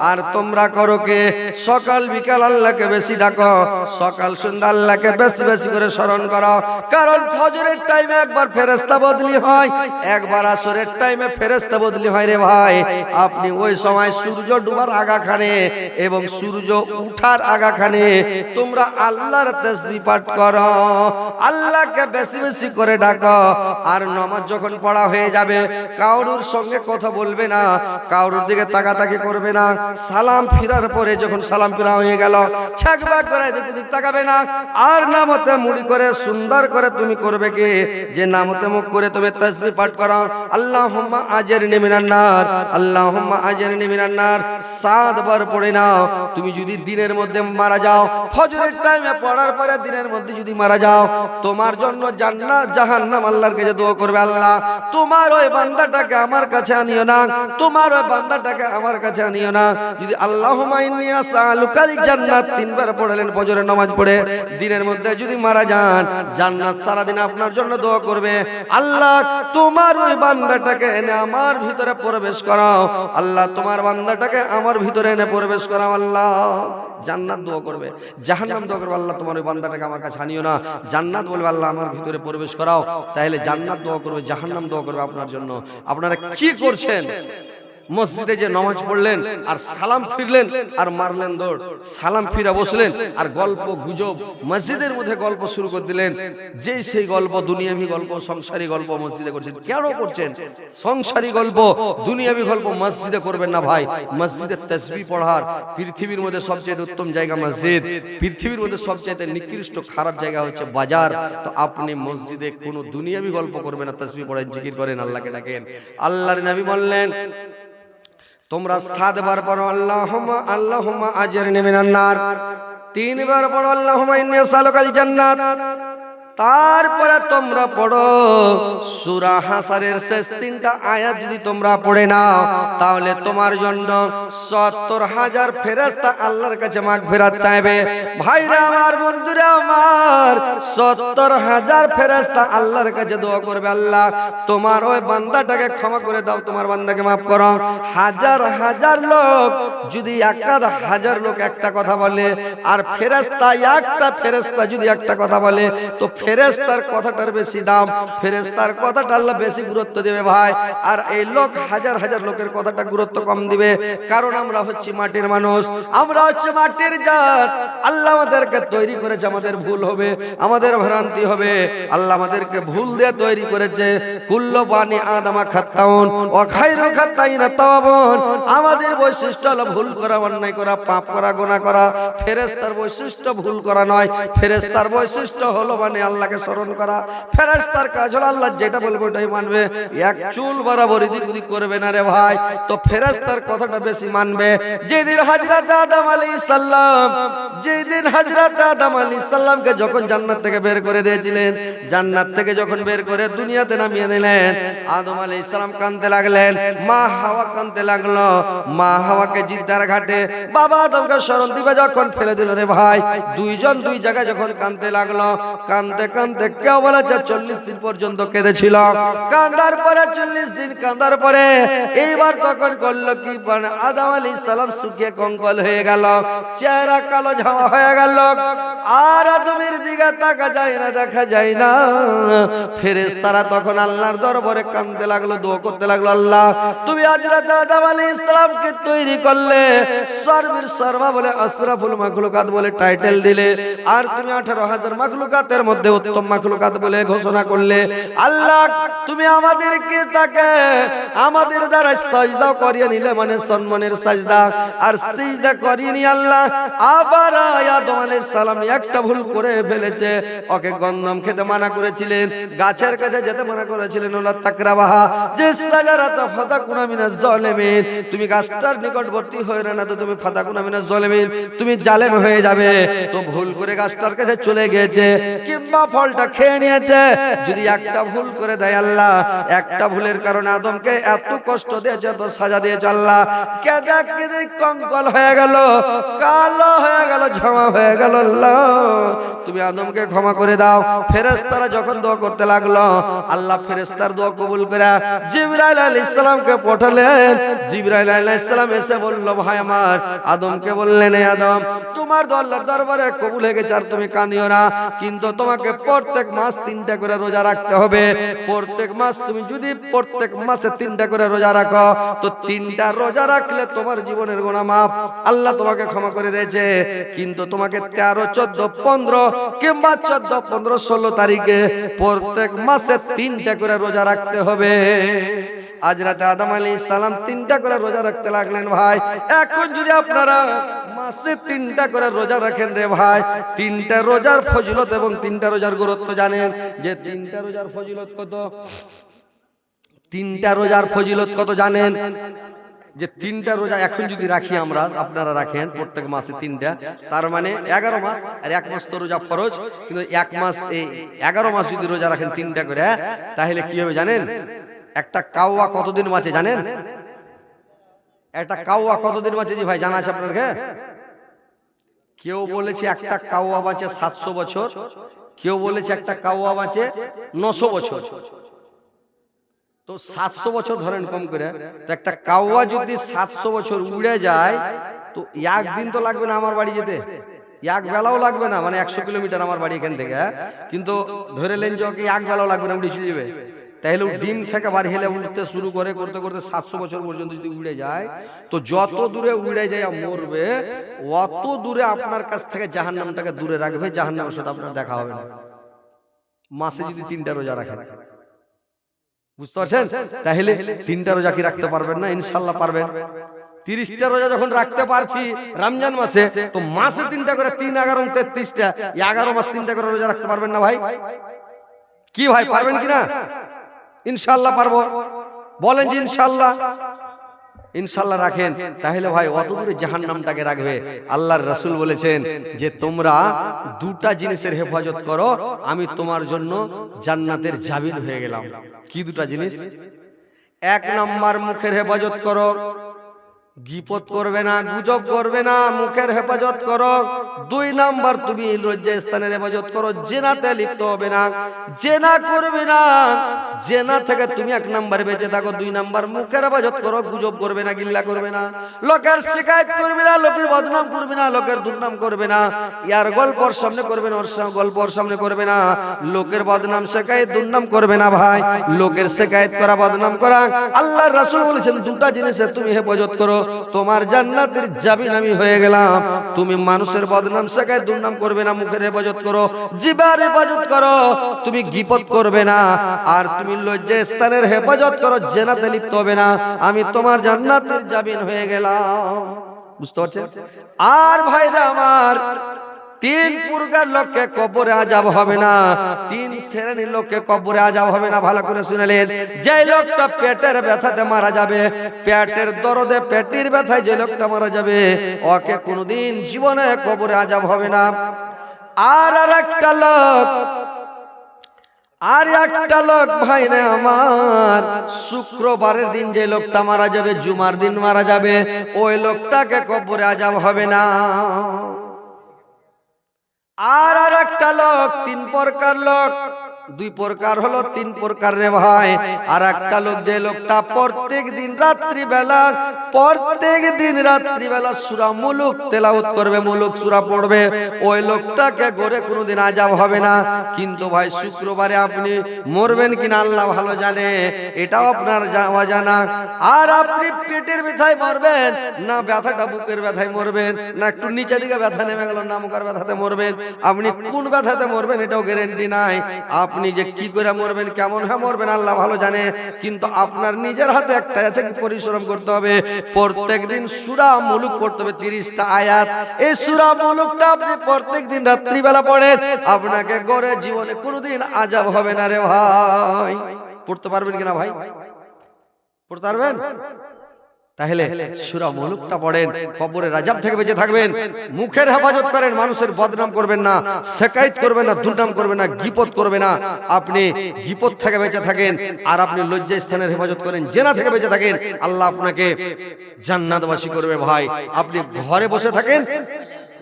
আর তোমরা করো কে? সকাল, বিকাল আল্লাহকে বেশি ডাকো। সকাল, সন্ধ্যা আল্লাহকে বেশি বেশি করে স্মরণ করো। কারণ ফজরের টাইমে একবার ফেরেস্তা বদলি হয়। একবার আসরের টাইমে ফেরেস্তা বদলি হয় রে ভাই। আপনি ওই সময় সূর্য ডুবার আগাখানে এবং সূর্য উঠার আগাখানে তোমরা আল্লাহর তসবি পাঠ করো। আল্লাহকে বেশি বেশি করে ডাকো। আর নামাজ যখন পড়া হয়ে যাবে কাউরুর সঙ্গে কথা বলবে না। কাউরুর দিকে তাকাতাকি করবে না। সালাম ফিরার পরে যখন সালাম ফিরা হয়ে গেল ছাকবাক করে এদিক ওদিক তাকাবে না। আর নামতে মুড়ি করে, সুন্দর করে তুমি করবে কি? যে নামতে মুখ করে তুমি তসবি পাঠ করো। আল্লাহুম্মা আজরনি মিনান নার, আল্লাহুম্মা আজরনি মিনান নার। সাতবার পড়ে নাও। তুমি যদি দিনের মধ্যে মারা যাও, ফজরের টাইমে পড়ার পরে দিনের মধ্যে যদি মারা যাও, তোমার জন্য জান্নাত, জাহান্নাম আল্লাহর কাছে দোয়া করবে আল্লাহ। তোমার ওই বান্দাটাকে আমার কাছে আনিও না। তোমার ওই বান্দাটাকে আমার কাছে আনিও না। যদি ইন্নী জান্নাত তিনবার পড়লেন, ফজরের নামাজ পড়ে, দিনের মধ্যে যদি মারা যান, জান্নাত সারা দিন আপনার জন্য দোয়া করবে। আল্লাহ, তোমার ওই বান্দাটাকে এনে আমার ভিতরে প্রবেশ করাও। আল্লাহ, তোমার বান্দাটাকে আমার ভিতরে এনে প্রবেশ করাও। আল্লাহ, জান্নাত দোয়া করবে। জাহান্নাম দোয়া করবে। আল্লাহ, তোমার ওই বান্দাটাকে আমার কাছে আনিও না। জান্নাত বলবে, আল্লাহ, আমার ভিতরে প্রবেশ করাও। তাহলে জান্নাত দোয়া করবে, জাহান্নাম দোয়া করবে আপনার জন্য। আপনারা কি করছেন? মসজিদে যে নামাজ পড়লেন আর সালাম ফিরলেন আর মারলেন দৌড়, সালাম ফিরা বসলেন আর গল্প, গুজব, মসজিদের মধ্যে গল্প শুরু করে দিলেন। যেই সেই গল্প, দুনিয়াবি গল্প, সংসারী গল্প মসজিদে করছেন। কেন করছেন? সংসারী গল্প, দুনিয়াবি গল্প মসজিদে করবেন না ভাই। মসজিদে তসবি পড়ার পৃথিবীর মধ্যে সবচেয়ে উত্তম জায়গা মসজিদ। পৃথিবীর মধ্যে সবচেয়ে নিকৃষ্ট, খারাপ জায়গা হচ্ছে বাজার। তো আপনি মসজিদে কোনো দুনিয়াবি গল্প করবেন না, তসবি পড়েন, জিকির করেন, আল্লাহকে ডাকেন। আল্লাহর নবী বললেন তোমরা সাতবার পড়ো আল্লাহমা আল্লাহমা আজের মিনান নার। তিনবার পড়ো আল্লাহ জান্নাত। তারপরে তোমরা পড়ো। সূরা হাসারের শেষ তিনটা আয়াত যদি তোমরা পড়ে নাও, তাহলে তোমার জন্য সত্তর হাজার ফেরেস্তা আল্লাহর কাছে মাগফিরাত চাইবে। ভাইরা আমার, বন্ধুরা আমার, সত্তর হাজার ফেরেস্তা আল্লাহর কাছে দোয়া করবে আল্লাহ। তোমার ওই বান্দাটাকে ক্ষমা করে দাও, তোমার বান্দাকে মাফ করো। হাজার হাজার লোক, যদি একাধ হাজার লোক একটা কথা বলে, আর ফেরেস্তা একটা ফেরেস্তা যদি একটা কথা বলে, তো ফেরেস্তার কথাটার বেশি দাম ফেরেস্তার কথাটা আল্লাহ বেশি গুরুত্ব দেবে ভাই। আর এই লোক হাজার হাজার লোকের কথাটা গুরুত্ব কম দিবে। কারণ আমরা হচ্ছি মাটির মানুষ, আমরা হচ্ছে মাটির জাত। আল্লাহ আমাদেরকে তৈরি করেছে, আমাদের ভুল হবে, আমাদের ভ্রান্তি হবে। আল্লাহ আমাদেরকে ভুল দিয়ে তৈরি করেছে। কুল্ল পানি আদামা খাত্তাউন ও খাইরু খাত্তাইনা তাওয়াবুন। আমাদের বৈশিষ্ট্য হলো ভুল করা, অন্যায় করা, পাপ করা গোনা করা। ফেরেশতার বৈশিষ্ট্য ভুল করা নয়। ফেরেশতার বৈশিষ্ট্য হলো মানে আল্লাহকে স্মরণ করা। ফেরেশতার কাজ হলো আল্লাহ যেটা বলবে ওটাই মানবে। এক চুল বরাবর এদিক ওদিক করবে না রে ভাই। তো ফেরেশতার কথাটা বেশি মানবে। যেদিন হাজরাত আদম আলাইহিস সালাম, যেদিন হাজরাত আদম আলাইহিস সালামকে যখন জান্নাত থেকে বের করে দিয়েছিলেন, জান্নাত থেকে যখন বের করে দুনিয়াতে নামিয়ে দিলেন, আদম আলাইহিস সালাম কাঁদতে লাগলেন, মা হাওয়া কাঁদতে লাগল। মা হাওয়াকে জিদ্দার ঘাটে বাবা আদমকে স্মরণ দিবে যখন ফেলে দিল রে ভাই। দুইজন দুই জায়গায় যখন কাঁদতে লাগল, কাঁদতে কাঁদতে কেউ বলেছে, চল্লিশ দিন পর্যন্ত কেঁদেছিল। কান্দার পরে চল্লিশ দিন কান্দার পরে এইবার তখন করল কি আদম আলী শুকিয়ে কঙ্কল হয়ে গেল, চেহারা কালো ঝামা হয়ে গেল। আর দিকে তাকা যায় না, দেখা যায় না। ফেরেস তারা তখন আল্লাহর দরবারে লাগল, দোয়া করতে লাগল, আল্লাহ, তুমি আজরাত আদম আলী ইসলামকে তৈরি করলে। সর্বের সর্বা বলে আশরাফুল মাখলুকাত বলে টাইটেল দিলে। আর তুমি আঠারো হাজার মাখলুকাতের মধ্যে উত্তম মাখলুকাত বলে ঘোষণা করলে, আল্লাহ, তুমি আমাদেরকে তাকে আমাদের দ্বারা সাজদা করিয়ে নিলে মানে সম্মানের সাজদা। আর সিজদা করিয়ে নি আল্লাহ আবার আদম আলাইহিস সালাম একটা ভুল করে ফেলেছে। ওকে গন্ধম খেতে মানা করেছিলেন, গাছের কাছে যেতে মানা করেছিলেন ওলা তাকরাবাহা। যে সাজারাতা ফাতাকুনা মিনাজ জালিমিন, তুমি গাছটার নিকটবর্তী হয়ে না তো তুমি ফাতাকুনা মিনাজ জালিমিন, তুমি জালেম হয়ে যাবে। তো ভুল করে গাছটার কাছে চলে গেছে কিংবা বা ফলটা খেয়ে নিয়েছে। যদি একটা ভুল করে দেয় আল্লাহ, একটা ভুলের কারণে আদমকে এত কষ্ট দিয়েছে তো সাজা দিয়েছে আল্লাহ। কেদে কেদে কঙ্কল হয়ে গেল, কালো হয়ে গেল, ঝামা হয়ে গেল তুমি আদমকে ক্ষমা করে দাও। ফেরেশতারা যখন দোয়া করতে লাগল, আল্লাহ ফেরেশতার দোয়া কবুল করে জিবরাইল আলাইহিস সালামকে পাঠালেন। জিবরাইল আলাইহিস সালাম এসে বলল, ভাই আমার, আদমকে বললেন আদম, তোমার আল্লাহর দরবারে কবুল হয়ে গেছে আর তুমি কাঁদিও না। কিন্তু তোমাকে প্রত্যেক মাস তিনটা করে রোজা রাখতে হবে। প্রত্যেক মাস তুমি যদি প্রত্যেক মাসে তিনটা করে রোজা রাখো, তো তিনটা রোজা রাখলে তোমার জীবনের গোনা মাপ আল্লাহ তোমাকে ক্ষমা করে দিয়েছে। কিন্তু তোমাকে তেরো, চোদ্দ, পনেরো কিংবা চোদ্দ, পনেরো, ষোলো তারিখে প্রত্যেক মাসে তিনটা করে রোজা রাখতে হবে। আজ রাতে আদম আলী সালাম তিনটা করে রোজা রাখতে লাগলেন ভাই। এখন যদি আপনারা মাসে তিনটা করে রোজা রাখেন রে ভাই, তিনটা রোজার ফজিলত এবং তিনটা রোজার গুরুত্ব জানেন। যে তিনটা রোজার ফজিলত কত? তিনটা রোজার ফজিলত কত জানেন? যে তিনটা রোজা এখন যদি রাখি আমরা, আপনারা রাখেন প্রত্যেক মাসে তিনটা। তার মানে এগারো মাস আর এক মাস তো রোজা ফরজ। কিন্তু এক মাস এই এগারো মাস যদি রোজা রাখেন তিনটা করে, তাহলে কি হবে জানেন? একটা কাওয়া কতদিন বাঁচে জানেন? একটা কাওয়া কতদিন বাঁচে জি ভাই জানা আছে আপনাকে? কেউ বলেছে একটা কাউয়া বাঁচে সাতশো বছর কেউ বলেছে একটা কাওয়া বাঁচে নশো বছর। তো সাতশো বছর ধরেন কম করে তো একটা কাওয়া যদি সাতশো বছর উড়ে যায় তো একদিন তো লাগবে না আমার বাড়ি যেতে। এক বেলাও লাগবে না মানে একশো কিলোমিটার আমার বাড়ি এখান থেকে? কিন্তু ধরে নেন যে এক বেলাও লাগবে না উড়ে চলে যাবে। তাহলে ডিম থেকে বাড়ি হেলে উঠতে শুরু করে করতে করতে সাতশো বছর পর্যন্ত যদি উড়ে যায়। তো যত দূরে উড়ে যায় মরবে অত দূরে আপনার কাছ থেকে জাহান্নামটাকে দূরে রাখবে জাহান্নামের সাথে আপনার দেখা হবে না। মাসে যদি তিনটা রোজা রাখেন। বুঝতে পারছেন? তাহলে তিনটা রোজা কি রাখতে পারবেন না? ইনশাল্লাহ পারবেন। তিরিশটা রোজা যখন রাখতে পারছি রমজান মাসে তো মাসে তিনটা করে তিন এগারো তেত্রিশটা এগারো মাস তিনটা করে রোজা রাখতে পারবেন না ভাই কি ভাই পারবেন কিনা ইনশাল্লাহ পারব। বলেন যে ইনশাল্লাহ। ইনশাল্লাহ রাখেন। তাহলে ভাই, অত দূরে জাহান নামটাকে রাখবে। আল্লাহর রাসুল বলেছেন যে, তোমরা দুটা জিনিসের হেফাজত করো, আমি তোমার জন্য জান্নাতের জাবিন হয়ে গেলাম। কি দুটা জিনিস? এক নাম্বার মুখের হেফাজত করো। গিপত করবে না গুজব করবে না মুখের হেফাজত করো দুই নাম্বার তুমি লজ্জা স্থানের হেফাজত করো জেনাতে লিপ্ত হবে না জেনা করবে না জেনা থেকে তুমি এক নাম্বার বেঁচে থাকো দুই নাম্বার মুখের হেফাজত করো গুজব করবে না গিল্লা করবে না লোকের শিকায়ত করবে না লোকের বদনাম করবে না লোকের দুর্নাম করবে না ইয়ার গল্পর সামনে করবে না ওর গল্পর সামনে করবে না লোকের বদনাম শেখায়ত দুর্নাম করবে না ভাই লোকের শেখায়ত করা বদনাম করা আল্লাহর রাসূল বলেছেন দুটা জিনিসে তুমি হেফাজত করো তোমার জান্নাতের জামিন আমি হয়ে গেলাম। তুমি মানুষের বদনাম শেখায় দুর্নাম করবে না, মুখের হেফাজত করো জিবার হেফাজত করো, তুমি গিপত করবে না, আর তুমি লজ্জা স্থানের হেফাজত করো, জেনাতে লিপ্ত হবে না, আমি তোমার জান্নাতের জামিন হয়ে গেলাম। বুঝতে পারছেন? আর ভাইরা আমার তিন পুরগার লোককে কবরে আজাব হবে না। তিন শ্রেণির লোককে কবরে আজাব হবে না, ভালো করে শুনেলেন যে লোকটা পেটের ব্যথাতে মারা যাবে, পেটের দরদে, পেটির ব্যথায় যে লোকটা মারা যাবে, ওকে কোনোদিন জীবনে কবরে আজাব হবে না। আর আর একটা লোক, আর একটা লোক ভাই রে আমার, শুক্রবারের দিন যে লোকটা মারা যাবে, জুমার দিন মারা যাবে, ওই লোকটাকে কবরে আজাব হবে না। আর আর একটা লোক তিন প্রকার লোক। দুই প্রকার হলো, তিন প্রকার রে ভাই। আর একটা লোক যে লোকটা প্রত্যেক দিন রাত্রি বেলা প্রত্যেক দিন রাত্রি বেলা সুরা মুলুক তেলাওত করবে, মুলুক সুরা পড়বে। ওই লোকটাকে গড়ে কোনোদিন আজাব হবে না। কিন্তু ভাই, শুক্রবারে আপনি মরবেন কিনা আল্লাহ ভালো জানে, এটাও আপনার যাওয়া জানা। আর আপনি পেটের ব্যথায় মরবেন, না ব্যথাটা বুকের ব্যথায় মরবেন, না একটু নিচে দিকে ব্যথা নেমে গেল, না মুখের ব্যথাতে মরবেন। আপনি কোন ব্যথাতে মরবেন এটাও গ্যারেন্টি নাই। আপনি যে কি করে মরবেন, কেমন হ্যাঁ মরবেন, আল্লাহ ভালো জানে। কিন্তু আপনার নিজের হাতে একটা আছে পরিশ্রম করতে হবে? প্রত্যেক দিন সুরা মুলুক পড়তে হবে, তিরিশটা আয়াত। এই সুরা মুলুকটা আপনি প্রত্যেক দিন রাত্রিবেলা পড়েন। আপনাকে গড়ে জীবনে কোনোদিন আজাব হবে না রে ভাই। পড়তে পারবেন কিনা ভাই? পড়তে পারবেন? তাহলে সুরা মুলুকটা পড়েন কবরের রাজাব থেকে বেঁচে থাকবেন মুখের হেফাজত করেন মানুষের বদনাম করবেন না শেকায়ত করবেন না দুর্নাম করবেন না গিপত করবে না আপনি গিপত থেকে বেঁচে থাকেন আর আপনি লজ্জা স্থানের হেফাজত করেন জেনা থেকে বেঁচে থাকেন আল্লাহ আপনাকে জান্নাতবাসী করবে ভাই আপনি ঘরে বসে থাকেন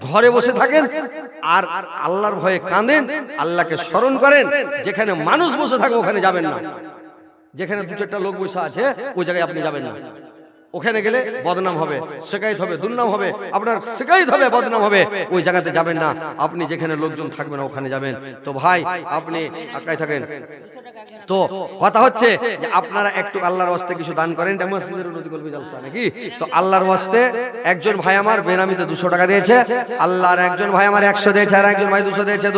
ঘরে বসে থাকেন আর আল্লাহর ভয়ে কাঁদেন আল্লাহকে স্মরণ করেন যেখানে মানুষ বসে থাকে ওখানে যাবেন না। যেখানে দু চারটা লোক বসে আছে ওই জায়গায় আপনি যাবেন না ওখানে গেলে বদনাম হবে শেখায়ত হবে দুর্নাম হবে আপনার শেখায়ত হবে বদনাম হবে ওই জায়গাতে যাবেন না। আপনি যেখানে লোকজন থাকবে না ওখানে যাবেন। তো ভাই আপনি আকায় থাকেন। তো কথা হচ্ছে যে আপনারা একটু আল্লাহর ওয়াস্তে কিছু দান করেন এটা মসজিদের উন্নতি করবে জলসা নাকি? তো আল্লাহর ওয়াস্তে একজন ভাই আমার বেনামিতে দুশো টাকা দিয়েছে আল্লাহর একজন ভাই আমার একশো দিয়েছে আর একজন ভাই দুশো দিয়েছে